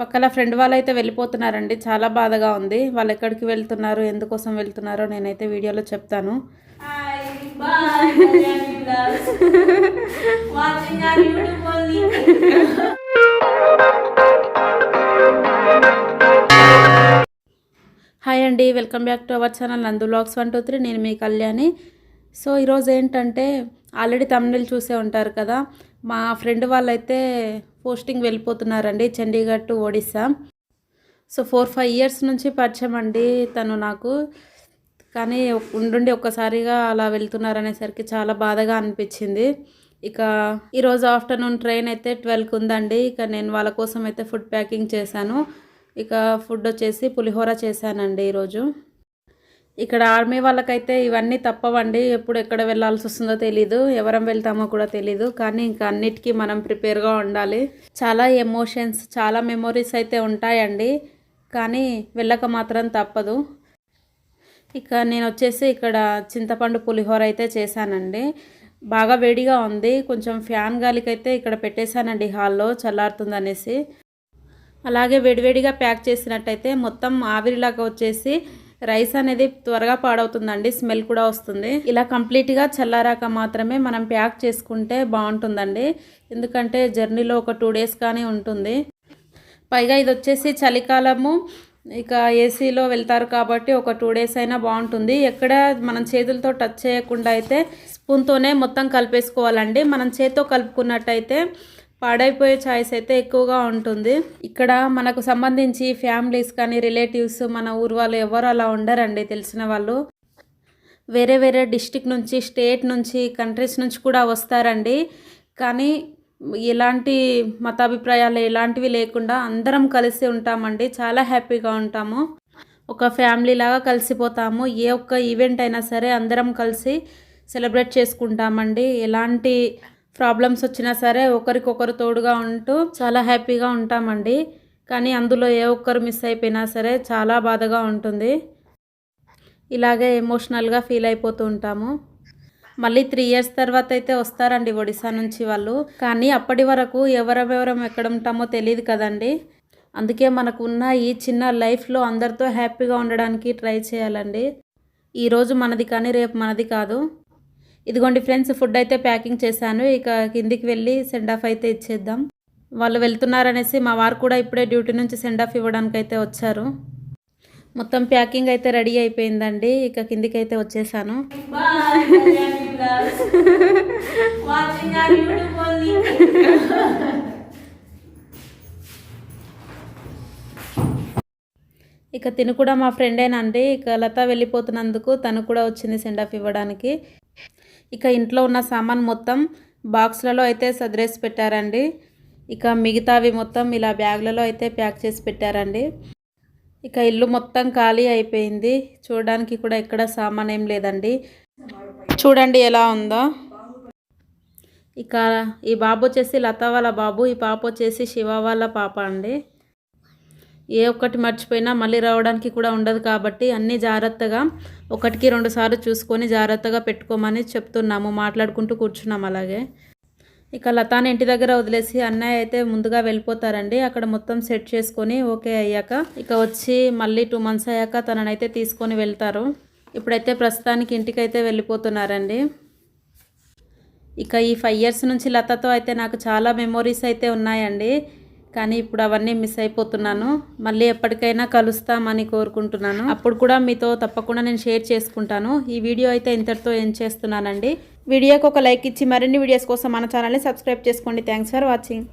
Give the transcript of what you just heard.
పక్కన ఫ్రెండ్ వాళ్ళు అయితే వెళ్ళిపోతున్నారండి. చాలా బాధగా ఉంది. వాళ్ళు ఎక్కడికి వెళ్తున్నారు ఎందుకోసం వెళ్తున్నారో నేనైతే వీడియోలో చెప్తాను. హాయ్ అండి welcome back to our channel నందు బ్లాగ్స్ వన్ టూ త్రీ నేను మీ కళ్యాణి. సో ఈరోజు ఏంటంటే ఆల్రెడీ తమిళ చూసే ఉంటారు కదా. మా ఫ్రెండ్ వాళ్ళైతే posting వెళ్ళిపోతున్నారండి Chandigarh to Odisha so four five years నుంచి పరిచయం అండి తను నాకు. కానీ ఉండుండి ఒక్కసారిగా అలా వెళ్తున్నారనేసరికి చాలా బాధగా అనిపించింది. ఇక ఈరోజు ఆఫ్టర్నూన్ ట్రైన్ అయితే ట్వెల్వ్కి ఉందండి. ఇక నేను వాళ్ళ కోసం అయితే ఫుడ్ ప్యాకింగ్ చేశాను. ఇక ఫుడ్ వచ్చేసి పులిహోర చేశానండి ఈరోజు ఇక్కడ ఆర్మీ వాళ్ళకైతే ఇవన్నీ తప్పవండి. ఎప్పుడు ఎక్కడ వెళ్ళాల్సి వస్తుందో తెలీదు. ఎవరం వెళ్తామో కూడా తెలీదు. కానీ ఇంకా అన్నిటికీ మనం ప్రిపేర్గా ఉండాలి. చాలా ఎమోషన్స్ చాలా మెమొరీస్ అయితే ఉంటాయండి. కానీ వెళ్ళక మాత్రం తప్పదు. ఇక నేను వచ్చేసి ఇక్కడ చింతపండు పులిహోర అయితే చేశానండి. బాగా వేడిగా ఉంది. కొంచెం ఫ్యాన్ గాలికైతే ఇక్కడ పెట్టేశానండి హాల్లో చల్లారుతుందనేసి. అలాగే వేడివేడిగా ప్యాక్ చేసినట్టయితే మొత్తం ఆవిరిలాగా వచ్చేసి రైస్ అనేది త్వరగా పాడవుతుందండి స్మెల్ కూడా వస్తుంది. ఇలా కంప్లీట్గా చల్లారాక మాత్రమే మనం ప్యాక్ చేసుకుంటే బాగుంటుందండి. ఎందుకంటే జర్నీలో ఒక టూ డేస్ కానీ ఉంటుంది. పైగా ఇది వచ్చేసి చలికాలము. ఇక ఏసీలో వెళ్తారు కాబట్టి ఒక టూ డేస్ అయినా బాగుంటుంది. ఎక్కడ మనం చేతులతో టచ్ చేయకుండా అయితే స్పూన్తోనే మొత్తం కలిపేసుకోవాలండి. మనం చేత్తో కలుపుకున్నట్టయితే పాడైపోయే ఛాయిస్ అయితే ఎక్కువగా ఉంటుంది. ఇక్కడ మనకు సంబంధించి ఫ్యామిలీస్ కానీ రిలేటివ్స్ మన ఊరు వాళ్ళు ఎవరు అలా ఉండరండి తెలిసిన వాళ్ళు. వేరే వేరే డిస్టిక్ నుంచి స్టేట్ నుంచి కంట్రీస్ నుంచి కూడా వస్తారండి. కానీ ఎలాంటి మతాభిప్రాయాలు ఎలాంటివి లేకుండా అందరం కలిసి ఉంటామండి. చాలా హ్యాపీగా ఉంటాము. ఒక ఫ్యామిలీ లాగా కలిసిపోతాము. ఏ ఒక్క ఈవెంట్ అయినా సరే అందరం కలిసి సెలబ్రేట్ చేసుకుంటామండి. ఎలాంటి ప్రాబ్లమ్స్ వచ్చినా సరే ఒకరికొకరు తోడుగా ఉంటూ చాలా హ్యాపీగా ఉంటామండి. కానీ అందులో ఏ ఒక్కరు మిస్ అయిపోయినా సరే చాలా బాధగా ఉంటుంది. ఇలాగే ఎమోషనల్గా ఫీల్ అయిపోతూ ఉంటాము. మళ్ళీ త్రీ ఇయర్స్ తర్వాత అయితే వస్తారండి ఒడిశా నుంచి వాళ్ళు. కానీ అప్పటి వరకు ఎవరెవరం ఎక్కడ ఉంటామో తెలియదు కదండి. అందుకే మనకు ఉన్న ఈ చిన్న లైఫ్లో అందరితో హ్యాపీగా ఉండడానికి ట్రై చేయాలండి. ఈరోజు మనది కానీ రేపు మనది కాదు. ఇదిగోండి ఫ్రెండ్స్ ఫుడ్ అయితే ప్యాకింగ్ చేశాను. ఇక కిందికి వెళ్ళి సెండ్ ఆఫ్ అయితే ఇచ్చేద్దాం. వాళ్ళు వెళ్తున్నారనేసి మా వారు కూడా ఇప్పుడే డ్యూటీ నుంచి సెండ్ ఆఫ్ ఇవ్వడానికి అయితే వచ్చారు. మొత్తం ప్యాకింగ్ అయితే రెడీ అయిపోయిందండి. ఇక కిందికి అయితే వచ్చేసాను. ఇక తిను కూడా మా ఫ్రెండేనండి ఇక లత వెళ్ళిపోతున్నందుకు తను కూడా వచ్చింది సెండ్ ఆఫ్ ఇవ్వడానికి. ఇక ఇంట్లో ఉన్న సామాన్ మొత్తం బాక్స్లలో అయితే సదిరేసి పెట్టారండి. ఇక మిగతావి మొత్తం ఇలా బ్యాగ్లలో అయితే ప్యాక్ చేసి పెట్టారండి. ఇక ఇల్లు మొత్తం ఖాళీ అయిపోయింది. చూడడానికి కూడా ఎక్కడ సామాన్ ఏం లేదండి. చూడండి ఎలా ఉందో. ఇక ఈ బాబు వచ్చేసి లత వాళ్ళ బాబు ఈ పాప వచ్చేసి శివ వాళ్ళ పాప అండి. ఏ ఒక్కటి మర్చిపోయినా మళ్ళీ రావడానికి కూడా ఉండదు కాబట్టి అన్నీ జాగ్రత్తగా ఒకటికి రెండు సార్లు చూసుకొని జాగ్రత్తగా పెట్టుకోమని చెప్తున్నాము మాట్లాడుకుంటూ కూర్చున్నాం అలాగే. ఇక లతాని ఇంటి దగ్గర వదిలేసి అన్నయ్య అయితే ముందుగా వెళ్ళిపోతారండి. అక్కడ మొత్తం సెట్ చేసుకొని ఓకే అయ్యాక ఇక వచ్చి మళ్ళీ టూ మంత్స్ అయ్యాక తననైతే తీసుకొని వెళ్తారు. ఇప్పుడైతే ప్రస్తుతానికి ఇంటికైతే వెళ్ళిపోతున్నారండి. ఇక ఈ ఫైవ్ ఇయర్స్ నుంచి లతతో అయితే నాకు చాలా మెమొరీస్ అయితే ఉన్నాయండి. కానీ ఇప్పుడు అవన్నీ మిస్ అయిపోతున్నాను. మళ్ళీ ఎప్పటికైనా కలుస్తామని కోరుకుంటున్నాను. అప్పుడు కూడా మీతో తప్పకుండా నేను షేర్ చేసుకుంటాను. ఈ వీడియో అయితే ఇంతటితో ఏం చేస్తున్నానండి. వీడియోకి ఒక లైక్ ఇచ్చి మరిన్ని వీడియోస్ కోసం మన ఛానల్ని సబ్స్క్రైబ్ చేసుకోండి. Thanks for watching.